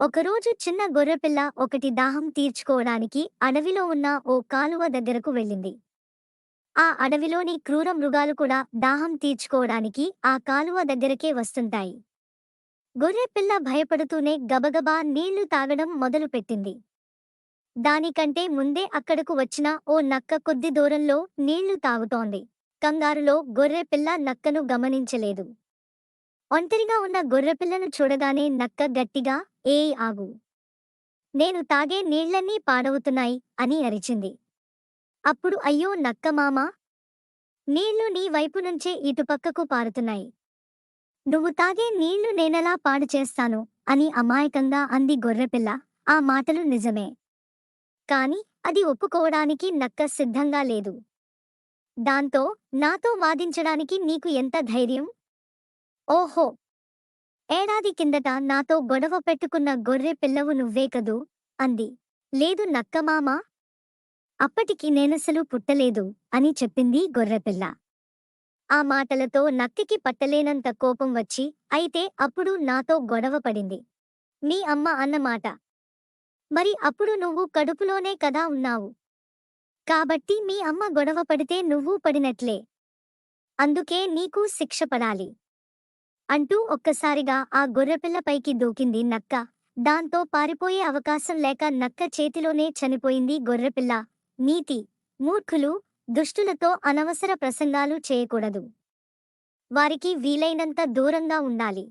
ఒకరోజు చిన్న గొర్రెపిల్ల ఒకటి దాహం తీర్చుకోవడానికి అడవిలో ఉన్న ఓ కాలువ దగ్గరకు వెళ్ళింది. ఆ అడవిలోని క్రూర మృగాలు కూడా దాహం తీర్చుకోవడానికి ఆ కాలువ దగ్గరకే వస్తుంటాయి. గొర్రెపిల్ల భయపడుతూనే గబగబా నీళ్ళు తాగడం మొదలుపెట్టింది. దానికంటే ముందే అక్కడకు వచ్చిన ఓ నక్క కొద్ది దూరంలో నీళ్ళు తాగుతోంది. కంగారులో గొర్రెపిల్ల నక్కను గమనించలేదు. ఒంటరిగా ఉన్న గొర్రెపిల్లను చూడగానే నక్క గట్టిగా ఏయ్ ఆగు. నేను తాగే నీళ్ళన్నీ పాడవుతున్నాయి అని అరిచింది. అప్పుడు అయ్యో నక్క మామా నీళ్ళు నీ వైపు నుంచే ఇటుపక్కకు పారుతున్నాయి. నువ్వు తాగే నీళ్ళు నేనెలా పాడు చేస్తాను అని అమాయకంగా అంది గొర్రెపిల్ల ఆ మాటలు నిజమే. కాని అది ఒప్పుకోవడానికి నక్క సిద్ధంగా లేదు. దాంతో నాతో వాదించడానికి నీకు ఎంత ధైర్యం? ఓహో! ఏడాది కిందట నాతో గొడవ పెట్టుకున్న గొర్రె పిల్లవు నువ్వే కదూ? అంది. లేదు నక్కమామ అప్పటికి నేనసలు పుట్టలేదు అని చెప్పింది గొర్రెపిల్ల ఆ మాటలతో నక్కకి పట్టలేనంత కోపం వచ్చి అయితే అప్పుడు నాతో గొడవ పడింది. మీ అమ్మ అన్నమాట. మరి అప్పుడు నువ్వు కడుపులోనే కదా ఉన్నావు? కాబట్టి మీ అమ్మ గొడవ పడితే నువ్వు పడినట్లే. అందుకే నీకు శిక్ష పడాలి. అంటూ ఒక్కసారిగా ఆ గొర్రెపిల్లపైకి దూకింది నక్క. దాంతో పారిపోయే అవకాశం లేక నక్క చేతిలోనే చనిపోయింది గొర్రెపిల్ల. నీతి మూర్ఖులు దుష్టులతో అనవసర ప్రసంగాలు చేయకూడదు. వారికి వీలైనంత దూరంగా ఉండాలి.